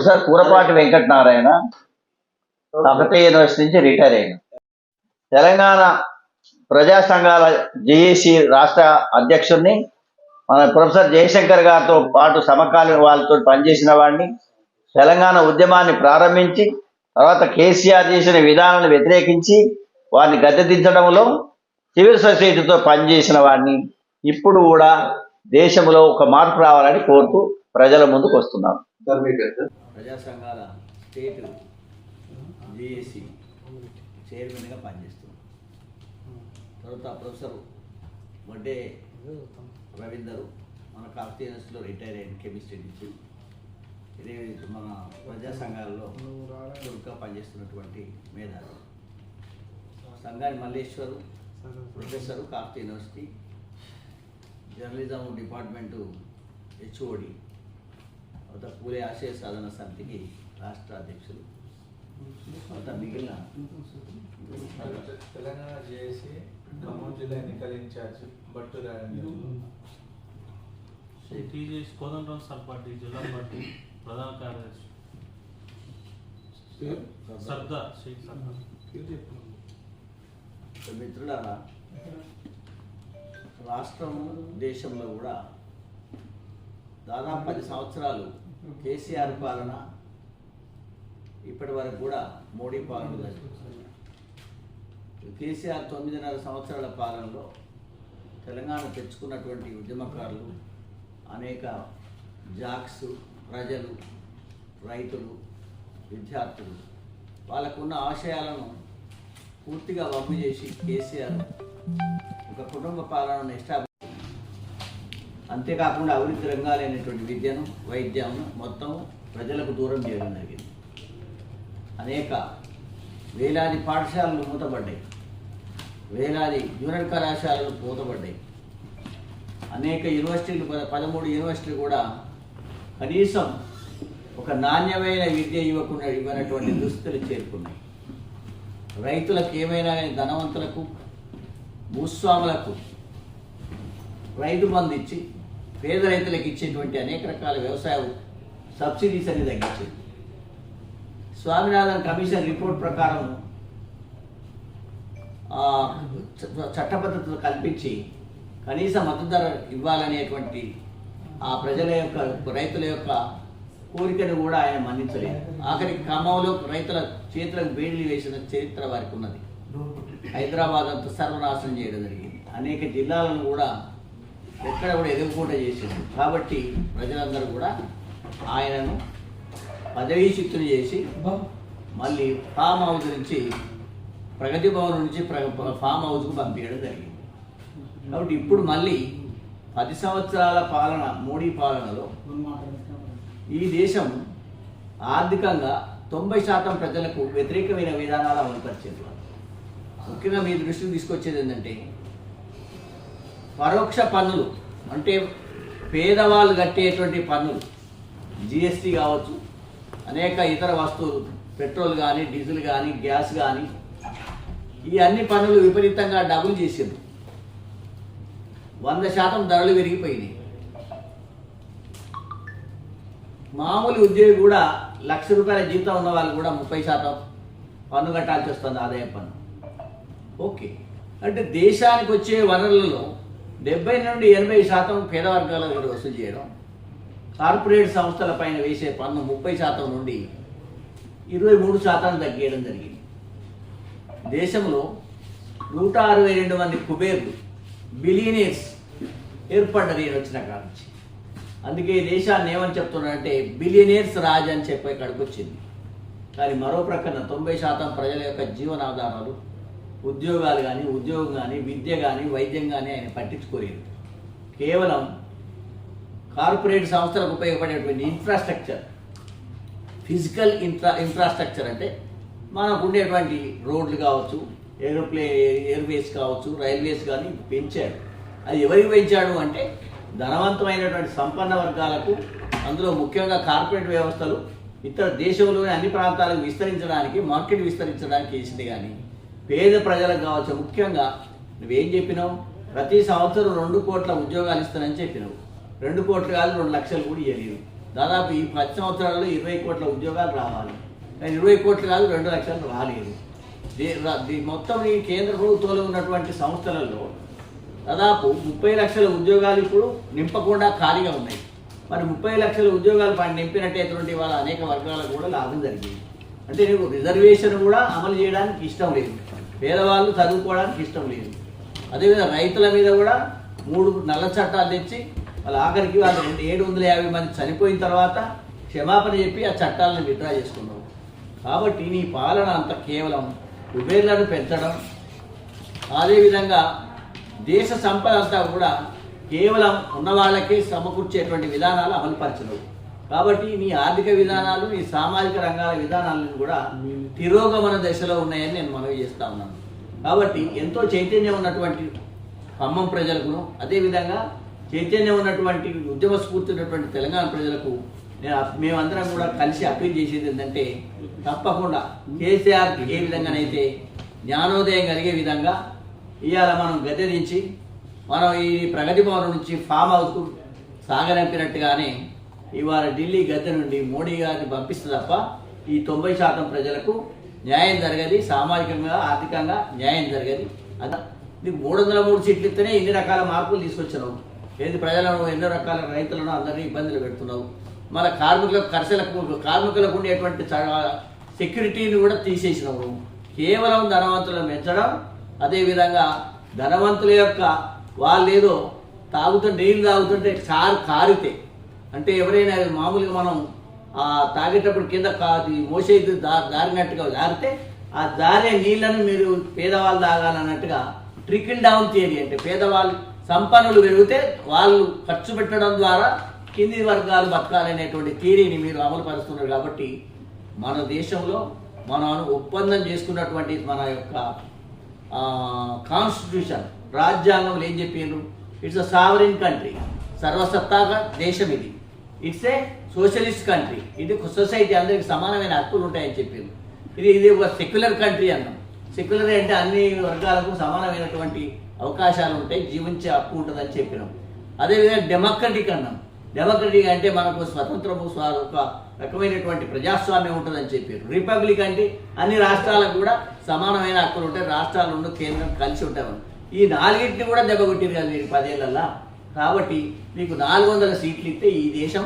Professor Kurapati Venkatanarayana Kakatiya university నుంచి retire అయ్యాను తెలంగాణ ప్రజా సంఘాల జేఏసీ రాష్ట్ర అధ్యక్షుడిని మన ప్రొఫెసర్ జయశంకర్ గారితో పాటు సమకాలీన వాళ్ళతో పనిచేసిన వాడిని తెలంగాణ ఉద్యమాన్ని ప్రారంభించి తర్వాత కేసీఆర్ చేసిన విధానాలను వ్యతిరేకించి వారిని గద్దెదించడంలో సివిల్ సొసైటీతో పనిచేసిన వాడిని ఇప్పుడు కూడా దేశంలో ఒక మార్పు రావాలని కోరుతూ ప్రజల ముందుకు వస్తున్నాను. ప్రజా సంఘాల స్టేట్ జేఏసీ చైర్మన్గా పనిచేస్తున్నాం తర్వాత ప్రొఫెసర్ వడ్డే రవీందర్ మన కాకతీయ యూనివర్సిటీలో రిటైర్ అయిన కెమిస్ట్రీ నుంచి మన ప్రజా సంఘాలలో చురుగ్గా పనిచేస్తున్నటువంటి మేధావి. Sangani Malleshwar professor Kakatiya university journalism department HOD తర్వాత పూలే ఆశయ సాధన సమితికి రాష్ట్ర అధ్యక్షులు. తర్వాత మిగిలిన తెలంగాణ జేఏసీ ఖమ్మం జిల్లా ఎన్నికల incharge Bhattu Rajendra TJS Kodandaram sir party జిల్లా పార్టీ ప్రధాన కార్యదర్శి. సర్దార్ షేక్ సర్దార్ మిత్రులారా రాష్ట్రం దేశంలో కూడా దాదాపు పది సంవత్సరాలు కేసీఆర్ పాలన ఇప్పటి వరకు కూడా మోడీ పాలన కేసీఆర్ తొమ్మిదిన్నర సంవత్సరాల పాలనలో తెలంగాణ తెచ్చుకున్నటువంటి ఉద్యమకారులు అనేక జాక్స్ ప్రజలు రైతులు విద్యార్థులు వాళ్ళకున్న ఆశయాలను పూర్తిగా వమ్ము చేసి కేసీఆర్ ఒక కుటుంబ పాలనను ఎస్టాబ్లిష్ అంతేకాకుండా అభివృద్ధి రంగాలైనటువంటి విద్యను వైద్యము మొత్తం ప్రజలకు దూరం చేయడం జరిగింది. అనేక వేలాది పాఠశాలలు మూతపడ్డాయి. వేలాది జూనియర్ కళాశాలలు మూతపడ్డాయి. అనేక యూనివర్సిటీలు పద- పదమూడు యూనివర్సిటీలు కూడా కనీసం ఒక నాణ్యమైన విద్య ఇవ్వకుండా ఇవ్వనటువంటి దుస్థితులు చేరుకున్నాయి. రైతులకు ఏమైనా కానీ ధనవంతులకు భూస్వాములకు రైతు బంధు ఇచ్చి పేద రైతులకు ఇచ్చేటువంటి అనేక రకాల వ్యవసాయ సబ్సిడీస్ అనేది తగ్గించింది. స్వామినాథన్ కమిషన్ రిపోర్ట్ ప్రకారం ఆ, చట్టబద్ధతలు కల్పించి కనీస మద్దతు ధర ఇవ్వాలనేటువంటి ఆ ప్రజల యొక్క రైతుల యొక్క కోరికను కూడా ఆయన మన్నించలేదు. ఆఖరి క్రమంలో రైతుల చేతులకు బేడీలు వేసిన చరిత్ర వారికి ఉన్నది. హైదరాబాద్ అంతా సర్వనాశనం చేయడం జరిగింది. అనేక జిల్లాలను కూడా ఎక్కడ కూడా ఎదుర్కొంట చేసింది కాబట్టి ప్రజలందరూ కూడా ఆయనను పదవీచ్యుతులు చేసి మళ్ళీ ఫామ్ హౌస్ నుంచి ప్రగతి భవన్ నుంచి ఫామ్ హౌస్కు పంపించడం జరిగింది. కాబట్టి ఇప్పుడు మళ్ళీ పది సంవత్సరాల పాలన మోడీ పాలనలో ఈ దేశం ఆర్థికంగా తొంభై శాతం ప్రజలకు వ్యతిరేకమైన విధానాలు అమలుపరిచింది ముఖ్యంగా మీ దృష్టికి తీసుకొచ్చేది ఏంటంటే పరోక్ష పన్నులు అంటే పేదవాళ్ళు కట్టేటువంటి పన్నులు జిఎస్టీ కావచ్చు అనేక ఇతర వస్తువులు పెట్రోల్ కానీ డీజిల్ కానీ గ్యాస్ కానీ ఈ అన్ని పన్నులు విపరీతంగా డబుల్ చేసింది వంద శాతం ధరలు పెరిగిపోయినాయి. మామూలు ఉద్యోగి కూడా లక్ష రూపాయల జీతం ఉన్న వాళ్ళు కూడా ముప్పై శాతం పన్ను కట్టాల్సి వస్తుంది ఆదాయ పన్ను. ఓకే. అంటే దేశానికి వచ్చే వనరులలో డెబ్బై నుండి ఎనభై శాతం పేద వర్గాల దగ్గర వసూలు చేయడం. కార్పొరేట్ సంస్థల పైన వేసే పన్ను ముప్పై శాతం నుండి ఇరవై మూడు శాతం తగ్గేయడం జరిగింది. దేశంలో నూట అరవై రెండు మంది కుబేర్లు బిలియనీర్స్ ఏర్పడ్డారు ఈయన వచ్చిన కాడ నుంచి. అందుకే దేశాన్ని ఏమని చెప్తున్నారంటే బిలియనీర్స్ రాజ్ అని చెప్పే కడుకొచ్చింది వచ్చింది. కానీ మరో ప్రక్కన తొంభై శాతం ప్రజల యొక్క జీవనాధారాలు ఉద్యోగాలు కానీ ఉద్యోగం కానీ విద్య కానీ వైద్యం కానీ ఆయన పట్టించుకోలేదు. కేవలం కార్పొరేట్ సంస్థలకు ఉపయోగపడేటువంటి ఇన్ఫ్రాస్ట్రక్చర్ ఫిజికల్ ఇన్ఫ్రా ఇన్ఫ్రాస్ట్రక్చర్ అంటే మనకు ఉండేటువంటి రోడ్లు కావచ్చు ఏరోప్లే ఎయిర్వేస్ కావచ్చు రైల్వేస్ కానీ పెంచాడు. అది ఎవరికి పెంచాడు అంటే ధనవంతమైనటువంటి సంపన్న వర్గాలకు అందులో ముఖ్యంగా కార్పొరేట్ వ్యవస్థలు ఇతర దేశంలోని అన్ని ప్రాంతాలకు విస్తరించడానికి మార్కెట్ విస్తరించడానికి వేసింది కానీ పేద ప్రజలకు కావచ్చు ముఖ్యంగా నువ్వేం చెప్పినావు? ప్రతి సంవత్సరం రెండు కోట్ల ఉద్యోగాలు ఇస్తానని చెప్పినావు. రెండు కోట్లు కాదు రెండు లక్షలు కూడా ఇవ్వలేదు దాదాపు ఈ పది సంవత్సరాల్లో ఇరవై కోట్ల ఉద్యోగాలు రావాలి. కానీ ఇరవై కోట్లు కాదు రెండు లక్షలు రాలేదు. దీ- రా- మొత్తం ఈ కేంద్ర ప్రభుత్వంలో ఉన్నటువంటి సంస్థలలో దాదాపు ముప్పై లక్షల ఉద్యోగాలు ఇప్పుడు నింపకుండా ఖాళీగా ఉన్నాయి. మరి ముప్పై లక్షల ఉద్యోగాలు పని నింపినట్టేటువంటి వాళ్ళ అనేక వర్గాలకు కూడా లాభం జరిగింది. అంటే నీకు రిజర్వేషన్ కూడా అమలు చేయడానికి ఇష్టం లేదు. పేదవాళ్ళు చదువుకోవడానికి ఇష్టం లేదు. అదేవిధంగా రైతుల మీద కూడా మూడు నల్ల చట్టాలు తెచ్చి వాళ్ళ ఆఖరికి వాళ్ళు రెండు ఏడు వందల యాభై మంది చనిపోయిన తర్వాత క్షమాపణ చెప్పి ఆ చట్టాలను విత్డ్రా చేసుకున్నావు. కాబట్టి నీ పాలన అంత కేవలం కుబేర్లను పెంచడం. అదేవిధంగా దేశ సంపద అంతా కూడా కేవలం ఉన్నవాళ్ళకే సమకూర్చేటువంటి విధానాలు అమలుపరచలేవు కాబట్టి నీ ఆర్థిక విధానాలు నీ సామాజిక రంగాల విధానాలను కూడా తిరోగమన దశలో ఉన్నాయని నేను మనవి చేస్తా ఉన్నాను. కాబట్టి ఎంతో చైతన్యం ఉన్నటువంటి ఖమ్మం ప్రజలకును అదేవిధంగా చైతన్యం ఉన్నటువంటి ఉద్యమ స్ఫూర్తి ఉన్నటువంటి తెలంగాణ ప్రజలకు నేను మేమందరం కూడా కలిసి అప్పీల్ చేసేది ఏంటంటే తప్పకుండా కేసీఆర్కి ఏ విధంగానైతే జ్ఞానోదయం కలిగే విధంగా ఇవాళ మనం గద్దె దించి మనం ఈ ప్రగతి భవన్ నుంచి ఫామ్ హౌస్కు సాగనంపినట్టుగానే ఇవాళ ఢిల్లీ గద్దె నుండి మోడీ గారిని పంపిస్తే తప్ప ఈ తొంభై శాతం ప్రజలకు న్యాయం జరగది సామాజికంగా ఆర్థికంగా న్యాయం జరగది. అదా నీకు మూడు వందల మూడు సీట్లు ఇస్తేనే ఇన్ని రకాల మార్పులు తీసుకొచ్చినావు. ఏది ప్రజలను ఎన్నో రకాల రైతులను అందరినీ ఇబ్బందులు పెడుతున్నావు. మన కార్మికులకు కర్షలకు కార్మికులకు ఉండేటువంటి చ- సెక్యూరిటీని కూడా తీసేసినావు. కేవలం ధనవంతులను పెంచడం అదేవిధంగా ధనవంతుల యొక్క వాళ్ళు ఏదో తాగుతుంటే నీళ్ళు తాగుతుంటే కారు కారితే అంటే ఎవరైనా మామూలుగా మనం ఆ తాగేటప్పుడు కింద కాదు అది మోసేది దారినట్టుగా జారితే ఆ జారే నీళ్ళను మీరు పేదవాళ్ళు తాగాలన్నట్టుగా ట్రికిల్ డౌన్ థియరీ అంటే పేదవాళ్ళు సంపన్నులు పెరిగితే వాళ్ళు ఖర్చు పెట్టడం ద్వారా కింది వర్గాలు బతకాలనేటువంటి థియరీని మీరు అమలు పరుస్తున్నారు కాబట్టి మన దేశంలో మనం ఒప్పందం చేసుకున్నటువంటి మన యొక్క కాన్స్టిట్యూషన్ రాజ్యాంగంలో ఏం చెప్పిండ్రు ఇట్స్ అ సావరిన్ కంట్రీ సర్వసత్తాక దేశం ఇది. ఇట్స్ ఏ సోషలిస్ట్ కంట్రీ ఇది సొసైటీ అందరికి సమానమైన హక్కులు ఉంటాయని చెప్పింది. ఇది ఇది ఒక సెక్యులర్ కంట్రీ అన్నాం. సెక్యులర్ అంటే అన్ని వర్గాలకు సమానమైనటువంటి అవకాశాలు ఉంటాయి జీవించే హక్కు ఉంటుందని చెప్పినాం. అదేవిధంగా డెమోక్రటిక్ అన్నాం. డెమోక్రటిక్ అంటే మనకు స్వతంత్రము ఒక రకమైనటువంటి ప్రజాస్వామ్యం ఉంటుందని చెప్పారు రిపబ్లిక్ అంటే అన్ని రాష్ట్రాలకు కూడా సమానమైన హక్కులు ఉంటాయి రాష్ట్రాలు ఉన్న కేంద్రం కలిసి ఉంటారు ఈ నాలుగింటిని కూడా దెబ్బకొట్టిరు కదా మీరు పదేళ్ళల్లా కాబట్టి మీకు నాలుగు వందల సీట్లు ఇస్తే ఈ దేశం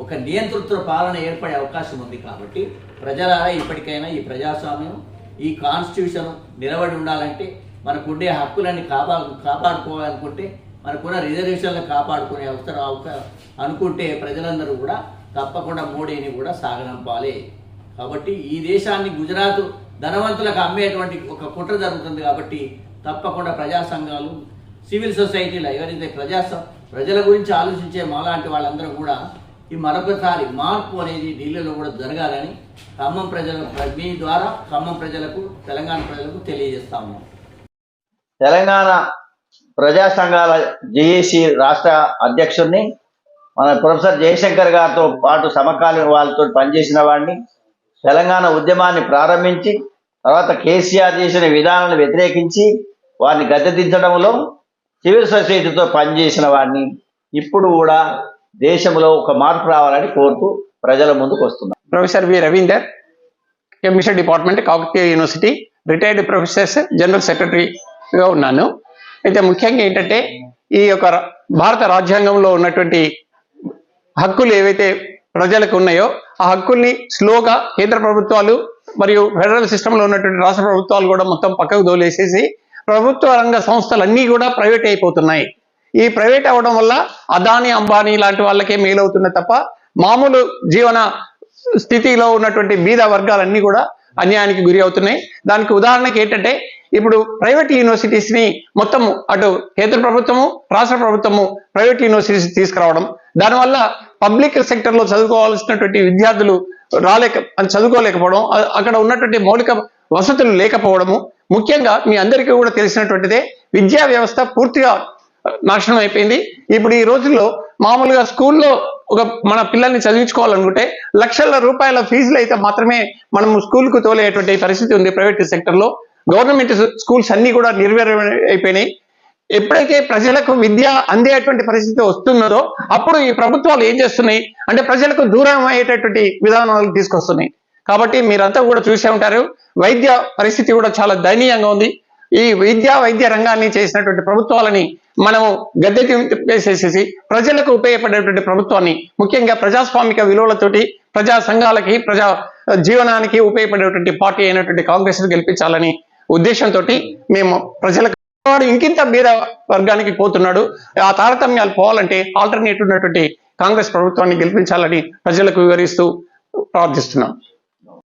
ఒక నియంతృత్వ పాలన ఏర్పడే అవకాశం ఉంది కాబట్టి ప్రజలారా ఇప్పటికైనా ఈ ప్రజాస్వామ్యం ఈ కాన్స్టిట్యూషన్ నిలబడి ఉండాలంటే మనకుండే హక్కులన్నీ కాపా కాపాడుకోవాలనుకుంటే మనకున్న రిజర్వేషన్లు కాపాడుకునే అవసరం అవక- అనుకుంటే ప్రజలందరూ కూడా తప్పకుండా మోడీని కూడా సాగనంపాలి. కాబట్టి ఈ దేశాన్ని గుజరాత్ ధనవంతులకు అమ్మేటువంటి ఒక కుట్ర జరుగుతుంది కాబట్టి తప్పకుండా ప్రజా సంఘాలు సివిల్ సొసైటీలో ఎవరైతే ప్రజా ప్రజల గురించి ఆలోచించే మాలాంటి వాళ్ళందరూ కూడా ఈ మరొకసారి మార్పు అనేది ఢిల్లీలో కూడా జరగాలని ఖమ్మం ప్రజల మీ ద్వారా ఖమ్మం ప్రజలకు తెలంగాణ ప్రజలకు తెలియజేస్తాము తెలంగాణ ప్రజా సంఘాల జేఏసీ రాష్ట్ర అధ్యక్షుడిని మన ప్రొఫెసర్ జయశంకర్ గారితో పాటు సమకాలీన వాళ్ళతో పనిచేసిన వాడిని తెలంగాణ ఉద్యమాన్ని ప్రారంభించి తర్వాత కేసీఆర్ చేసిన విధానాలను వ్యతిరేకించి వారిని గద్దెదించడంలో సివిల్ సొసైటీతో పనిచేసిన వాడిని ఇప్పుడు కూడా దేశంలో ఒక మార్పు రావాలని కోరుతూ ప్రజల ముందుకు వస్తున్నారు professor V Ravinder chemistry department Kakatiya university retired professors general సెక్రటరీగా ఉన్నాను. అయితే ముఖ్యంగా ఏంటంటే ఈ యొక్క భారత రాజ్యాంగంలో ఉన్నటువంటి హక్కులు ఏవైతే ప్రజలకు ఉన్నాయో ఆ హక్కుల్ని స్లోగా కేంద్ర ప్రభుత్వాలు మరియు ఫెడరల్ సిస్టంలో ఉన్నటువంటి రాష్ట్ర ప్రభుత్వాలు కూడా మొత్తం పక్కకు దోలేసేసి ప్రభుత్వ రంగ సంస్థలన్నీ కూడా ప్రైవేట్ అయిపోతున్నాయి. ఈ ప్రైవేట్ అవ్వడం వల్ల అదాని అంబానీ లాంటి వాళ్ళకే మేలవుతున్న తప్ప మామూలు జీవన స్థితిలో ఉన్నటువంటి బీద వర్గాలన్నీ కూడా అన్యాయానికి గురి అవుతున్నాయి. దానికి ఉదాహరణకి ఏంటంటే ఇప్పుడు ప్రైవేట్ యూనివర్సిటీస్ని మొత్తం అటు కేంద్ర ప్రభుత్వము రాష్ట్ర ప్రభుత్వము ప్రైవేట్ యూనివర్సిటీస్ తీసుకురావడం. దానివల్ల పబ్లిక్ సెక్టర్లో చదువుకోవాల్సినటువంటి విద్యార్థులు రాలేక చదువుకోలేకపోవడం అక్కడ ఉన్నటువంటి మౌలిక వసతులు లేకపోవడము ముఖ్యంగా మీ అందరికీ కూడా తెలిసినటువంటిదే విద్యా వ్యవస్థ పూర్తిగా నాశనం అయిపోయింది. ఇప్పుడు ఈ రోజుల్లో మామూలుగా స్కూల్లో ఒక మన పిల్లల్ని చదివించుకోవాలనుకుంటే లక్షల రూపాయల ఫీజులు అయితే మాత్రమే మనం స్కూల్కు తోలేటువంటి పరిస్థితి ఉంది ప్రైవేట్ సెక్టర్లో. గవర్నమెంట్ స్కూల్స్ అన్ని కూడా నిర్వీర్యం అయిపోయినాయి ఎప్పుడైతే ప్రజలకు విద్య అందేటువంటి పరిస్థితి వస్తున్నదో అప్పుడు ఈ ప్రభుత్వాలు ఏం చేస్తున్నాయి? అంటే ప్రజలకు దూరం అయ్యేటటువంటి విధానాలు తీసుకొస్తున్నాయి. కాబట్టి మీరంతా కూడా చూసే ఉంటారు. వైద్య పరిస్థితి కూడా చాలా దయనీయంగా ఉంది. ఈ విద్య వైద్య రంగాన్ని చేసినటువంటి ప్రభుత్వాలని మనము గద్దె తిప్పేసేసేసి ప్రజలకు ఉపయోగపడేటువంటి ప్రభుత్వాన్ని ముఖ్యంగా ప్రజాస్వామిక విలువలతోటి ప్రజా సంఘాలకి ప్రజా జీవనానికి ఉపయోగపడేటువంటి పార్టీ అయినటువంటి కాంగ్రెస్ గెలిపించాలని ఉద్దేశంతో మేము ప్రజలకు వాడు ఇంకింత బీద వర్గానికి పోతున్నాడు. ఆ తారతమ్యాలు పోవాలంటే ఆల్టర్నేటివ్ ఉన్నటువంటి కాంగ్రెస్ ప్రభుత్వాన్ని గెలిపించాలని ప్రజలకు వివరిస్తూ ప్రార్థిస్తున్నాం.